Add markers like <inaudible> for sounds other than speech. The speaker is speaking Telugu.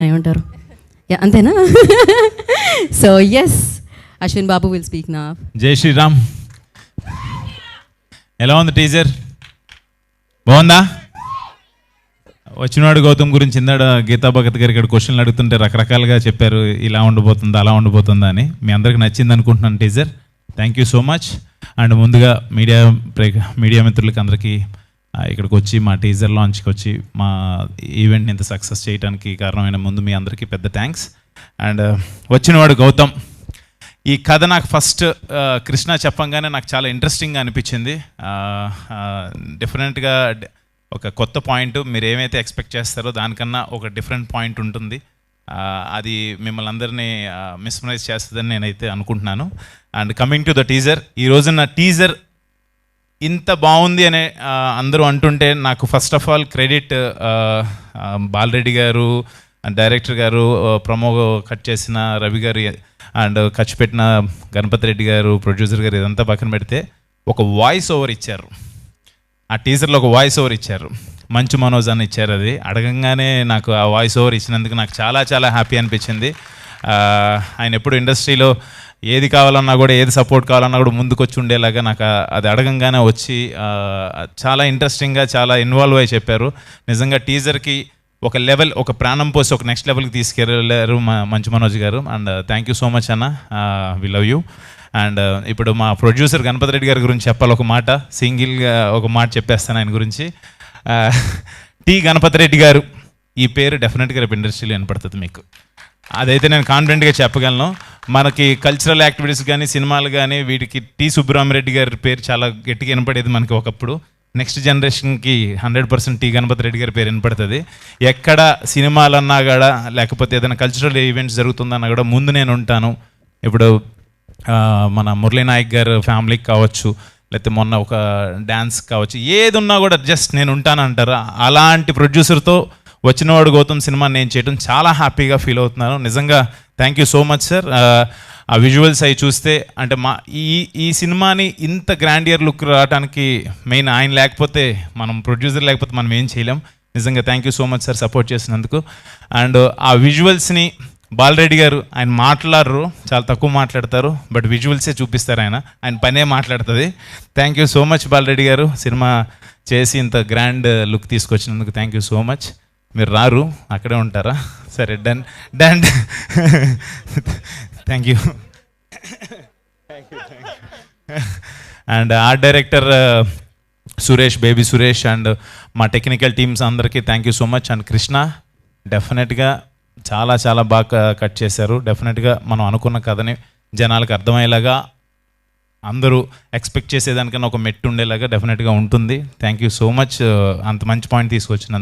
ఏమంటారు? అంతేనా? <laughs> So yes Ashwin Babu will speak నా జై శ్రీరామ్. ఎలా ఉంది టీజర్ బాగుందా? వచ్చినవాడు గౌతమ్ గురించి ఇందాడ గీతా భగత్ గారు ఇక్కడ క్వశ్చన్లు అడుగుతుంటే రకరకాలుగా చెప్పారు ఇలా ఉండబోతుందా అలా ఉండబోతుందా అని. మీ అందరికి నచ్చింది అనుకుంటున్నాను teaser thank you so much and ముందుగా మీడియా ప్రే మీడియా మిత్రులకి అందరికీ ఇక్కడికి వచ్చి మా టీజర్ లాంచ్కి వచ్చి మా ఈవెంట్ని ఇంత సక్సెస్ చేయడానికి కారణమైన ముందు మీ అందరికీ పెద్ద థ్యాంక్స్ అండ్ uh, వచ్చినవాడు గౌతమ్. ఈ కథ నాకు ఫస్ట్ uh, కృష్ణ చెప్పంగానే నాకు చాలా ఇంట్రెస్టింగ్గా అనిపించింది. డిఫరెంట్గా ఒక కొత్త పాయింట్ మీరు ఏమైతే ఎక్స్పెక్ట్ చేస్తారో దానికన్నా ఒక డిఫరెంట్ పాయింట్ ఉంటుంది. అది మిమ్మల్ని అందరినీ మిస్మరైజ్ చేస్తుందని నేనైతే అనుకుంటున్నాను. And coming to the teaser ఈ రోజున టీజర్ ఇంత బాగుంది అనే అందరూ అంటుంటే నాకు first of all credit Balareddy గారు డైరెక్టర్ గారు ప్రమో కట్ చేసిన రవి గారు అండ్ ఖర్చు పెట్టిన గణపతి రెడ్డి గారు ప్రొడ్యూసర్ గారు ఇదంతా పక్కన పెడితే ఒక వాయిస్ ఓవర్ ఇచ్చారు. ఆ టీజర్లో ఒక వాయిస్ ఓవర్ ఇచ్చారు. మంచు మనోజ్ అని ఇచ్చారు అది. అడగంగానే నాకు ఆ వాయిస్ ఓవర్ ఇచ్చినందుకు నాకు చాలా చాలా హ్యాపీ అనిపించింది. ఆయన ఎప్పుడు ఇండస్ట్రీలో ఏది కావాలన్నా కూడా ఏది సపోర్ట్ కావాలన్నా కూడా ముందుకు వచ్చి ఉండేలాగా నాకు అది అడగంగానే వచ్చి చాలా ఇంట్రెస్టింగ్గా చాలా ఇన్వాల్వ్ అయ్యి చెప్పారు. నిజంగా టీజర్కి ఒక లెవెల్ ఒక ప్రాణం పోసి ఒక నెక్స్ట్ లెవెల్కి తీసుకెళ్ళారు మా మంచు మనోజ్ గారు. And thank you so much అన్న. We love you and uh, ఇప్పుడు మా ప్రొడ్యూసర్ గణపతి రెడ్డి గారి గురించి చెప్పాలి ఒక మాట సింగిల్గా ఒక మాట చెప్పేస్తాను ఆయన గురించి. టి గణపతి రెడ్డి గారు ఈ పేరు డెఫినెట్గా రేపు ఇండస్ట్రీలో వినపడుతుంది మీకు. అదైతే నేను కాన్ఫిడెంట్గా చెప్పగలను. మనకి కల్చరల్ యాక్టివిటీస్ కానీ సినిమాలు కానీ వీటికి టి సుబ్బరామరెడ్డి గారి పేరు చాలా గట్టిగా వినపడేది మనకి ఒకప్పుడు. నెక్స్ట్ జనరేషన్కి hundred percent T Ganapathi Reddy గారి పేరు వినపడుతుంది. ఎక్కడ సినిమాలన్నా కూడా లేకపోతే ఏదైనా కల్చరల్ ఈవెంట్స్ జరుగుతుందన్నా కూడా ముందు నేను ఉంటాను. ఇప్పుడు మన మురళీ నాయక్ గారు ఫ్యామిలీకి కావచ్చు లేకపోతే మొన్న ఒక డ్యాన్స్ కావచ్చు ఏది ఉన్నా కూడా జస్ట్ నేను ఉంటానంటారా అలాంటి ప్రొడ్యూసర్తో వచ్చినవాడు గౌతమ్ సినిమా నేను చేయడం చాలా హ్యాపీగా ఫీల్ అవుతున్నాను. నిజంగా thank you so much sir ఆ విజువల్స్ అవి చూస్తే అంటే మా ఈ ఈ సినిమాని ఇంత గ్రాండియర్ లుక్ రావడానికి మెయిన్ ఆయన లేకపోతే మనం ప్రొడ్యూసర్ లేకపోతే మనం ఏం చేయలేం. నిజంగా thank you so much sir support చేసినందుకు. అండ్ ఆ విజువల్స్ని బాలరెడ్డి గారు ఆయన మాట్లాడరు చాలా తక్కువ మాట్లాడతారు బట్ విజువల్సే చూపిస్తారు ఆయన. ఆయన పనే మాట్లాడుతుంది. Thank you so much Balareddy గారు. సినిమా చేసి ఇంత గ్రాండ్ లుక్ తీసుకొచ్చినందుకు థ్యాంక్ యూ సో మచ్ మీరు రారు అక్కడే ఉంటారా? సరే done done. Thank you and art director uh, Suresh baby Suresh and మా టెక్నికల్ టీమ్స్ అందరికీ thank you so much and Krishna డెఫినెట్గా చాలా చాలా బాగా కట్ చేశారు. డెఫినెట్గా మనం అనుకున్న కథని జనాలకు అర్థమయ్యేలాగా అందరూ ఎక్స్పెక్ట్ చేసేదానికన్నా ఒక మెట్టు ఉండేలాగా డెఫినెట్గా ఉంటుంది. థ్యాంక్ యూ సో మచ్ అంత మంచి పాయింట్ తీసుకొచ్చినందుకు.